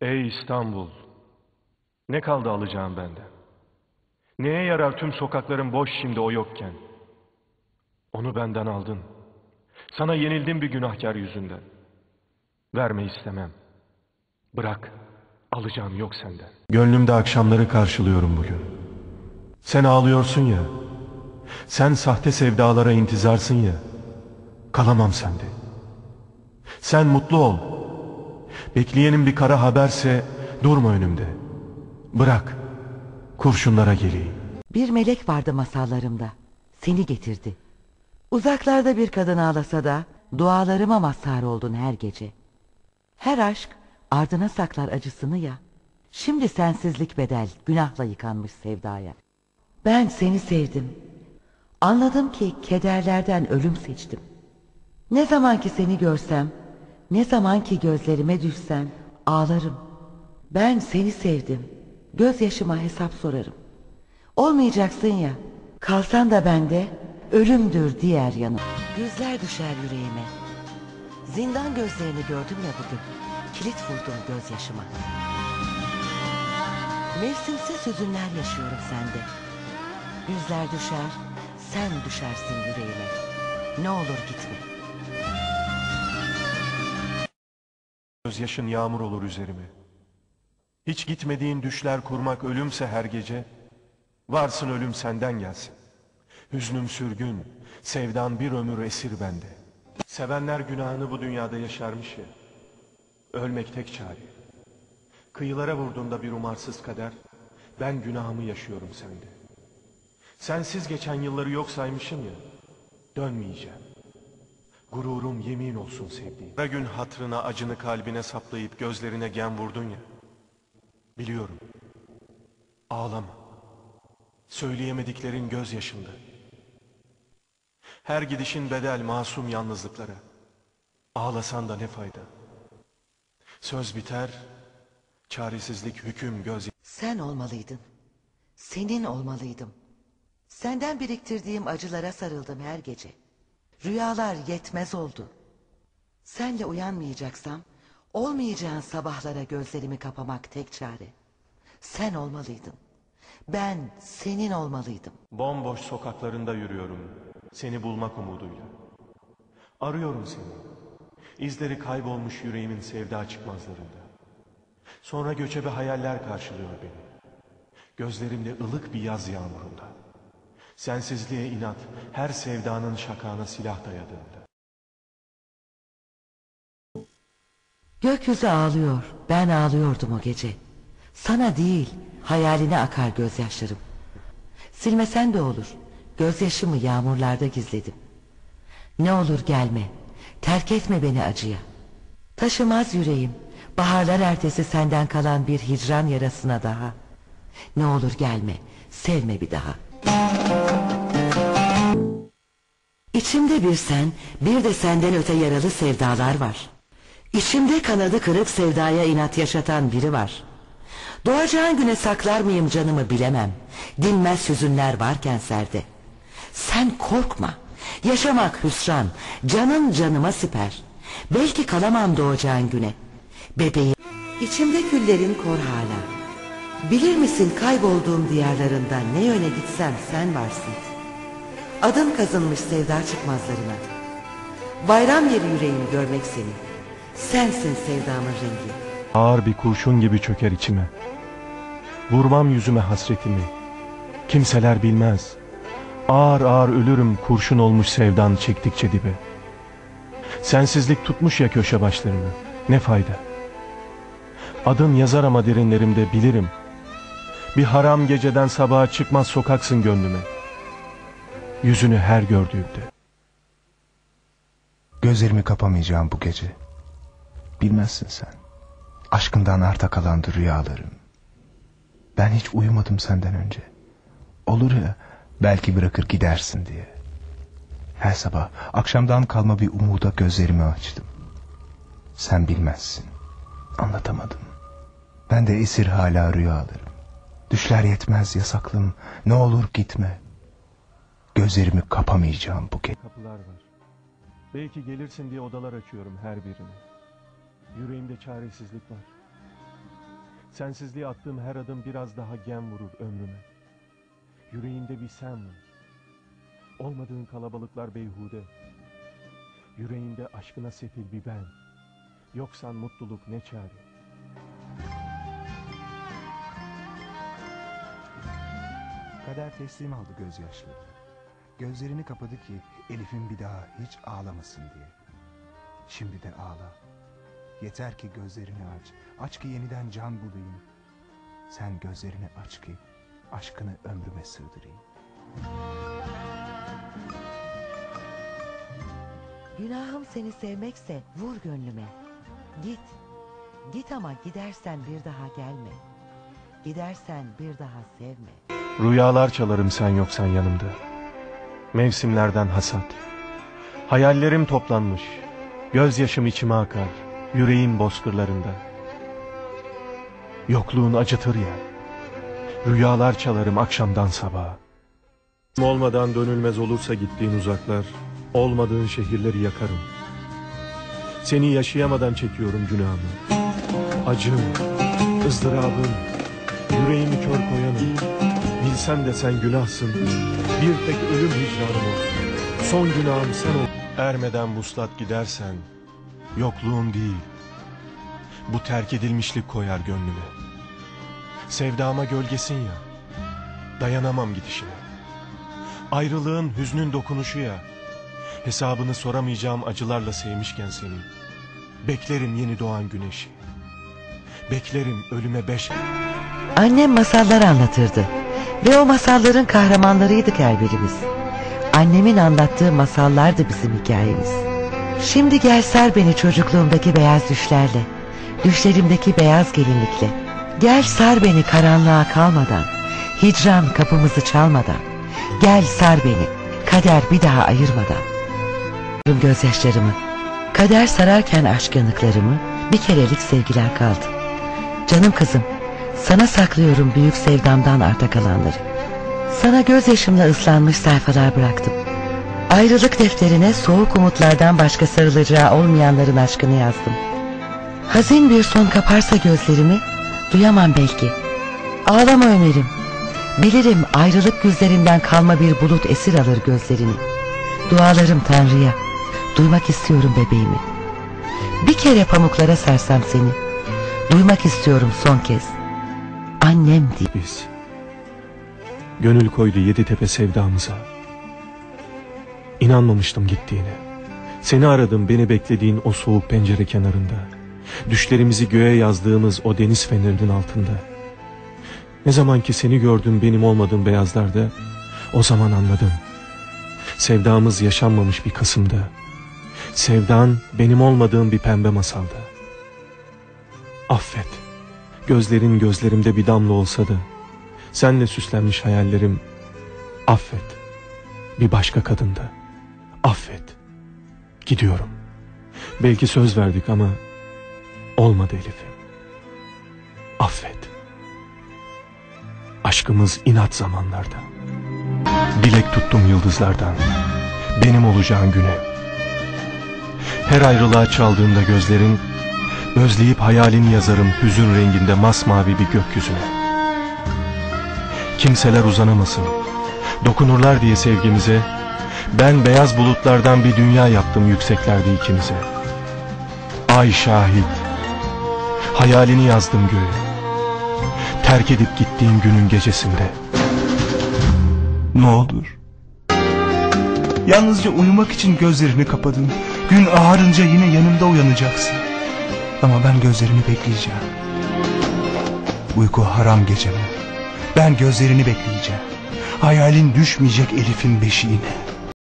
Ey İstanbul! Ne kaldı alacağım benden? Neye yarar tüm sokakların boş şimdi o yokken? Onu benden aldın. Sana yenildim bir günahkar yüzünden. Verme istemem. Bırak. Alacağım yok senden. Gönlümde akşamları karşılıyorum bugün. Sen ağlıyorsun ya. Sen sahte sevdalara intizarsın ya. Kalamam sende. Sen mutlu ol. Bekleyenin bir kara haberse durma önümde. Bırak. Kurşunlara geleyim. Bir melek vardı masallarımda. Seni getirdi. Uzaklarda bir kadın ağlasa da dualarıma mazhar oldun her gece. Her aşk ardına saklar acısını ya. Şimdi sensizlik bedel günahla yıkanmış sevdaya. Ben seni sevdim. Anladım ki kederlerden ölüm seçtim. Ne zaman ki seni görsem, ne zaman ki gözlerime düşsen ağlarım. Ben seni sevdim. Gözyaşıma hesap sorarım. Olmayacaksın ya. Kalsan da bende ölümdür diğer yanım. Yüzler düşer yüreğime. Zindan gözlerini gördüm ya bugün. Kilit vurdum gözyaşıma. Mevsimsiz hüzünler yaşıyorum sende. Yüzler düşer, sen düşersin yüreğime. Ne olur gitme. Gözyaşın yağmur olur üzerime. Hiç gitmediğin düşler kurmak ölümse her gece. Varsın ölüm senden gelsin. Hüznüm sürgün, sevdan bir ömür esir bende. Sevenler günahını bu dünyada yaşarmış ya. Ölmek tek çare. Kıyılara vurduğunda bir umarsız kader, ben günahımı yaşıyorum sende. Sensiz geçen yılları yok saymışım ya, dönmeyeceğim. Gururum yemin olsun sevdiğim. Her gün hatrına acını kalbine saplayıp gözlerine gem vurdun ya. Biliyorum. Ağlama. Söyleyemediklerin gözyaşında. Her gidişin bedel masum yalnızlıklara. Ağlasan da ne fayda. Söz biter, çaresizlik hüküm göz Sen olmalıydın. Senin olmalıydım. Senden biriktirdiğim acılara sarıldım her gece. Rüyalar yetmez oldu. Senle uyanmayacaksam, olmayacağın sabahlara gözlerimi kapamak tek çare. Sen olmalıydın. Ben senin olmalıydım. Bomboş sokaklarında yürüyorum, seni bulmak umuduyla. Arıyorum seni, izleri kaybolmuş yüreğimin sevda çıkmazlarında. Sonra göçebe hayaller karşılıyor beni. Gözlerimde ılık bir yaz yağmurunda. Sensizliğe inat, her sevdanın şakağına silah dayadığında. Gökyüzü ağlıyor, ben ağlıyordum o gece. Sana değil, hayaline akar gözyaşlarım. Silmesen de olur, gözyaşımı yağmurlarda gizledim. Ne olur gelme, terk etme beni acıya. Taşımaz yüreğim, baharlar ertesi senden kalan bir hicran yarasına daha. Ne olur gelme, sevme bir daha. İçimde bir sen, bir de senden öte yaralı sevdalar var. İçimde kanadı kırık sevdaya inat yaşatan biri var. Doğacağın güne saklar mıyım canımı bilemem. Dinmez hüzünler varken serde. Sen korkma. Yaşamak hüsran. Canın canıma siper. Belki kalamam doğacağın güne. Bebeğim. İçimde küllerin kor hala. Bilir misin kaybolduğum diyarlarında ne yöne gitsem sen varsın. Adım kazınmış sevda çıkmazlarına. Bayram yeri yüreğimi görmek seni. Sensin sevdamın rengi. Ağır bir kurşun gibi çöker içime. Vurmam yüzüme hasretimi. Kimseler bilmez. Ağır ağır ölürüm kurşun olmuş sevdan çektikçe dibe. Sensizlik tutmuş ya köşe başlarını. Ne fayda? Adın yazar ama derinlerimde bilirim. Bir haram geceden sabaha çıkmaz sokaksın gönlüme. Yüzünü her gördüğümde. Gözlerimi kapamayacağım bu gece. Bilmezsin sen. Aşkından arta kalandı rüyalarım. Ben hiç uyumadım senden önce. Olur ya belki bırakır gidersin diye. Her sabah akşamdan kalma bir umuda gözlerimi açtım. Sen bilmezsin. Anlatamadım. Ben de esir hala rüyalarım. Düşler yetmez yasaklım. Ne olur gitme. Gözlerimi kapamayacağım bu gece. Kapılar var. Belki gelirsin diye odalar açıyorum her birine. Yüreğimde çaresizlik var. Sensizliğe attığım her adım biraz daha gem vurur ömrüme. Yüreğinde bir sen var. Olmadığın kalabalıklar beyhude. Yüreğinde aşkına sefil bir ben. Yoksan mutluluk ne çare. Kader teslim aldı gözyaşları. Gözlerini kapadı ki Elif'in bir daha hiç ağlamasın diye. Şimdi de ağla. Yeter ki gözlerini aç. Aç ki yeniden can bulayım. Sen gözlerini aç ki aşkını ömrüme sığdırayım. Günahım seni sevmekse vur gönlüme. Git. Git ama gidersen bir daha gelme. Gidersen bir daha sevme. Rüyalar çalarım sen yoksan yanımda. Mevsimlerden hasat. Hayallerim toplanmış. Gözyaşım içime akar. Yüreğim bozkırlarında. Yokluğun acıtır ya. Rüyalar çalarım akşamdan sabaha. Olmadan dönülmez olursa gittiğin uzaklar, olmadığın şehirleri yakarım. Seni yaşayamadan çekiyorum günahımı. Acım, ızdırabım, yüreğimi kör koyanım. Bilsem de sen günahsın, bir tek ölüm hicranım olsun. Son günahım sen ol. Ermeden vuslat gidersen, yokluğun değil, bu terk edilmişlik koyar gönlüme. Sevdama gölgesin ya, dayanamam gidişine. Ayrılığın hüznün dokunuşu ya, hesabını soramayacağım acılarla sevmişken seni. Beklerim yeni doğan güneşi. Beklerim ölüme beş... Annem masallar anlatırdı. Ve o masalların kahramanlarıydık her birimiz. Annemin anlattığı masallardı bizim hikayemiz. Şimdi gel sar beni çocukluğumdaki beyaz düşlerle. Düşlerimdeki beyaz gelinlikle. Gel sar beni karanlığa kalmadan. Hicran kapımızı çalmadan. Gel sar beni kader bir daha ayırmadan. Gözyaşlarımı. Kader sararken aşk yanıklarımı bir kerelik sevgiler kaldı. Canım kızım, sana saklıyorum büyük sevdamdan arta kalanları. Sana gözyaşımla ıslanmış sayfalar bıraktım. Ayrılık defterine soğuk umutlardan başka sarılacağı olmayanların aşkını yazdım. Hazin bir son kaparsa gözlerimi, duyamam belki. Ağlama Ömer'im. Bilirim ayrılık güzlerinden kalma bir bulut esir alır gözlerini. Dualarım Tanrı'ya. Duymak istiyorum bebeğimi. Bir kere pamuklara sersem seni. Duymak istiyorum son kez. Annem diye. biz. Gönül koydu yedi tepe sevdamıza. İnanmamıştım gittiğine. Seni aradım beni beklediğin o soğuk pencere kenarında. Düşlerimizi göğe yazdığımız o deniz fenerinin altında. Ne zaman ki seni gördüm benim olmadığım beyazlarda, o zaman anladım. Sevdamız yaşanmamış bir Kasım'da. Sevdan benim olmadığım bir pembe masalda. Affet. Gözlerin gözlerimde bir damla olsa da senle süslenmiş hayallerim affet. Bir başka kadında affet. Gidiyorum. Belki söz verdik ama olmadı Elif'im. Affet. Aşkımız inat zamanlarda. Dilek tuttum yıldızlardan. Benim olacağın güne. Her ayrılığa çaldığında gözlerin Özleyip hayalini yazarım hüzün renginde masmavi bir gökyüzüne. Kimseler uzanamasın. Dokunurlar diye sevgimize. Ben beyaz bulutlardan bir dünya yaptım yükseklerde ikimize. Ay şahit. Hayalini yazdım göğe. Terk edip gittiğin günün gecesinde. Ne olur. Yalnızca uyumak için gözlerini kapadın. Gün ağarınca yine yanımda uyanacaksın. Ama ben gözlerini bekleyeceğim. Uyku haram geceme. Ben gözlerini bekleyeceğim. Hayalin düşmeyecek Elif'in beşiğine.